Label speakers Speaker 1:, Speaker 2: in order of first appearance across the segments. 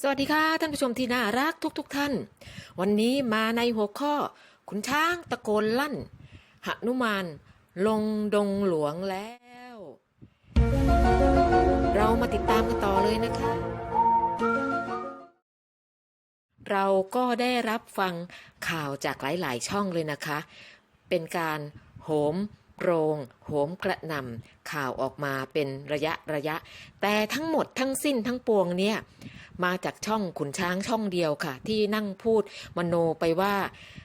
Speaker 1: สวัสดีค่ะท่านผู้ชมที่น่ารักทุกๆทท่าน วันนี้มาในหัวข้อ ขุนช้างตะโกนลั่นหนุมาน ลงดงหลวงแล้ว เรามาติดตามกันต่อเลยนะคะ เราก็ได้รับฟังข่าวจากหลายๆช่องเลยนะคะ เป็นการโหมโรงโหมกระหน่ำข่าวออกมาเป็นระยะระยะ แต่ทั้งหมดทั้งสิ้นทั้งปวงเนี่ย มาจากช่องขุนช้างช่องเดียวค่ะ ที่นั่งพูดมโนไปว่า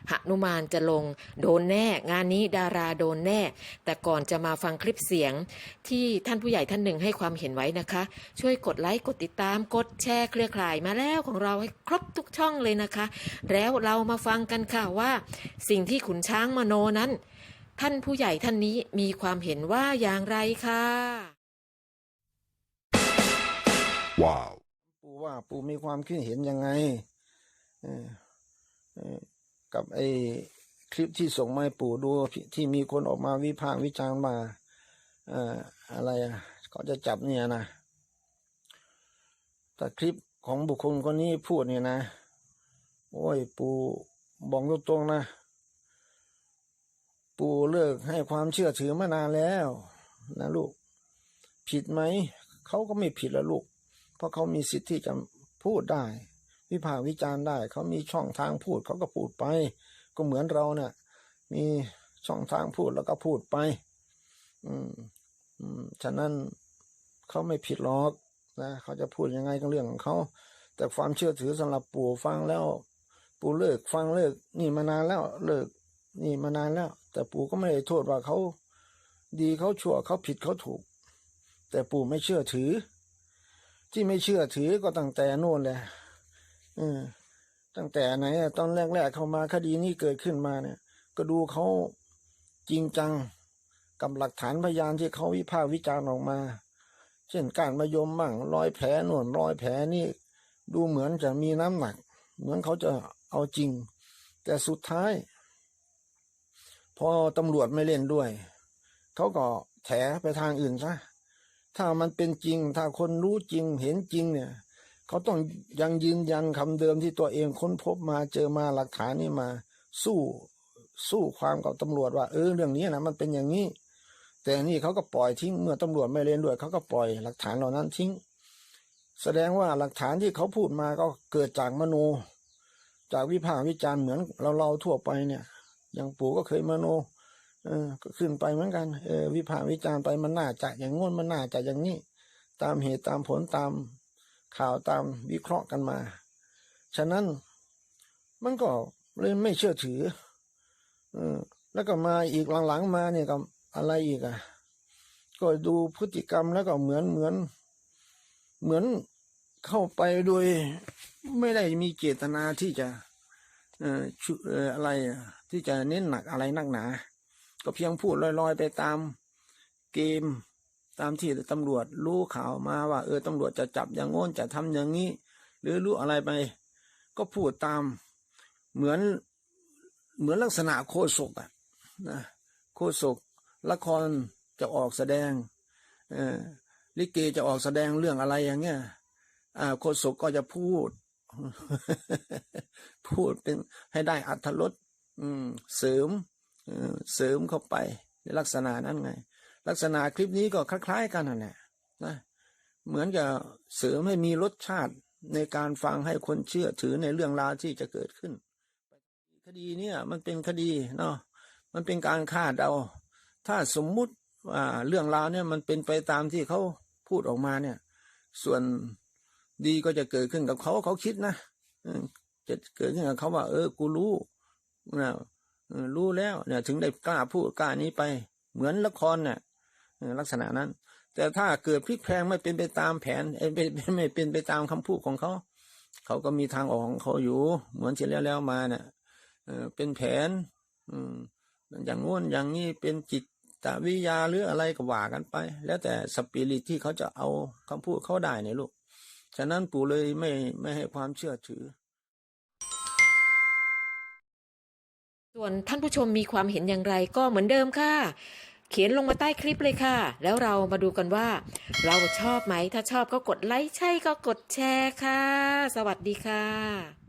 Speaker 1: หนุมานจะลงโดนแน่ งานนี้ดาราโดนแน่ แต่ก่อนจะมาฟังคลิปเสียง ที่ท่านผู้ใหญ่ท่านหนึ่งให้ความเห็นไว้นะคะ ช่วยกดไลค์กดติดตามกดแชร์เครือข่ายมาแล้วของเราให้ครบทุกช่องเลยนะคะ แล้วเรามาฟังกันค่ะว่าสิ่งที่ขุนช้างมโนนั้น ท่านผู้ใหญ่ท่านนี้มีความเห็นว่าอย่างไรค่ะ
Speaker 2: Wow.
Speaker 3: ว่าปู่มีความคิดเห็นยังไงกับไอ้คลิปที่ส่งมาให้ปู่ดูที่มีคนออกมาวิพากษ์วิจารณ์มาอะไรอะเขาจะจับเนี่ยนะแต่คลิปของบุคคลคนนี้พูดเนี่ยนะ โอ้ย ปู่บอกตรงๆนะ ปู่เลิกให้ความเชื่อถือมานานแล้ว นะลูก ผิดไหม เขาก็ไม่ผิดล้วลูก เพราะเขามีสิทธิ์ที่จะพูดได้ วิพากษ์วิจารณ์ได้ เขามีช่องทางพูดเขาก็พูดไป ก็เหมือนเราเนี่ยมีช่องทางพูดแล้วก็พูดไป อืมอืมฉะนั้นเขาไม่ผิดหรอกนะเขาจะพูดยังไงก็เรื่องของเขาแต่ความเชื่อถือสำหรับปู่ฟังแล้ว ปู่เลิกฟังเลิก นี่มานานแล้วเลิก นี่มานานแล้ว แต่ปู่ก็ไม่ได้โทษว่าเขาดีเขาชั่วเขาผิดเขาถูก แต่ปู่ไม่เชื่อถือ ที่ไม่เชื่อถือก็ตั้งแต่โน่นแหละเออตั้งแต่ไหนอะตอนแรกๆเข้ามาคดีนี้เกิดขึ้นมาเนี่ย ก็ดูเขาจริงจังกับหลักฐานพยานที่เขาวิพากษ์วิจารณ์ออกมา เช่นการมายมมั่งรอยแผลหนวนรอยแผลนี่ ดูเหมือนจะมีน้ำหนัก เหมือนเขาจะเอาจริง แต่สุดท้าย พอตำรวจไม่เล่นด้วย เขาก็แถไปทางอื่นซะ ถ้ามันเป็นจริง ถ้าคนรู้จริงเห็นจริงเนี่ย เขาต้องยังยืนยันคำเดิมที่ตัวเองค้นพบมาเจอมาหลักฐานนี่มา สู้สู้ความกับตำรวจว่าเออเรื่องนี้นะมันเป็นอย่างนี้ แต่นี่เขาก็ปล่อยทิ้งเมื่อตำรวจไม่เล่นด้วยเขาก็ปล่อยหลักฐานเหล่านั้นทิ้ง แสดงว่าหลักฐานที่เขาพูดมาก็เกิดจากมโน จากวิพากษ์วิจารณ์เหมือนเราเราทั่วไปเนี่ย อย่างปู่ก็เคยมโน เออก็ขึ้นไปเหมือนกันเออวิพากษ์วิจารณ์ไปมันน่าจะอย่างง้นมันน่าจะอย่างนี้ ตามเหตุตามผลตามข่าวตามวิเคราะห์กันมา ฉะนั้นมันก็เลยไม่เชื่อถือ เออ แล้วก็มาอีกหลังๆมาเนี่ยก็อะไรอีกอะ ก็ดูพฤติกรรมแล้วก็เหมือนเหมือน เหมือนเข้าไปโดยไม่ได้มีเจตนาที่จะ เอ่ออะไรที่จะเน้นหนักอะไรนักหนา ก็เพียงพูดลอยๆ ไปตามเกม ตามที่ตำรวจรู้ข่าวมาว่า เออตำรวจจะจับอย่างโน้นจะทำอย่างนี้ หรือรู้อะไรไป ก็พูดตามเหมือนเหมือนลักษณะโคศกอะนะโคศกละครจะออกแสดงเออลิเกจะออกแสดงเรื่องอะไรอย่างเงี้ยอ่าโคศกก็จะพูด พูดเป็นให้ได้อัธรสเสริม เสริมเข้าไปในลักษณะนั้นไง ลักษณะคลิปนี้ก็คล้ายๆกันนั่นแหละนะเหมือนกับเสริมให้มีรสชาติในการฟังให้คนเชื่อถือในเรื่องราวที่จะเกิดขึ้น คดีเนี่ยมันเป็นคดีเนาะมันเป็นการคาดเดาถ้าสมมุติว่าเรื่องราวเนี่ยมันเป็นไปตามที่เขาพูดออกมาเนี่ย ส่วนดีก็จะเกิดขึ้นกับเขาเขาคิดนะจะเกิดขึ้นกับเขาว่า เออ กูรู้นะ รู้แล้วเนี่ยถึงได้กล้าพูดกล้านี้ไป เหมือนละครเนี่ยลักษณะนั้น แต่ถ้าเกิดพลิกแพลงไม่เป็นไปตามแผนไม่ไม่ไม่เป็นไปตามคำพูดของเขาเขาก็มีทางออกของเขาอยู่ เหมือนที่แล้วแล้วมาเนี่ยเป็นแผน อืมอย่างงู้นอย่างนี้เป็นจิตวิยาหรืออะไรก็ว่ากันไป แล้วแต่สปิริตที่เขาจะเอาคำพูดเขาได้เนี่ยลูก ฉะนั้นปู่เลยไม่ไม่ให้ความเชื่อถือ
Speaker 1: ส่วนท่านผู้ชมมีความเห็นอย่างไรก็เหมือนเดิมค่ะ เขียนลงมาใต้คลิปเลยค่ะ แล้วเรามาดูกันว่า เราชอบไหม ถ้าชอบก็กดไลค์ใช่ก็กดแชร์ค่ะ สวัสดีค่ะ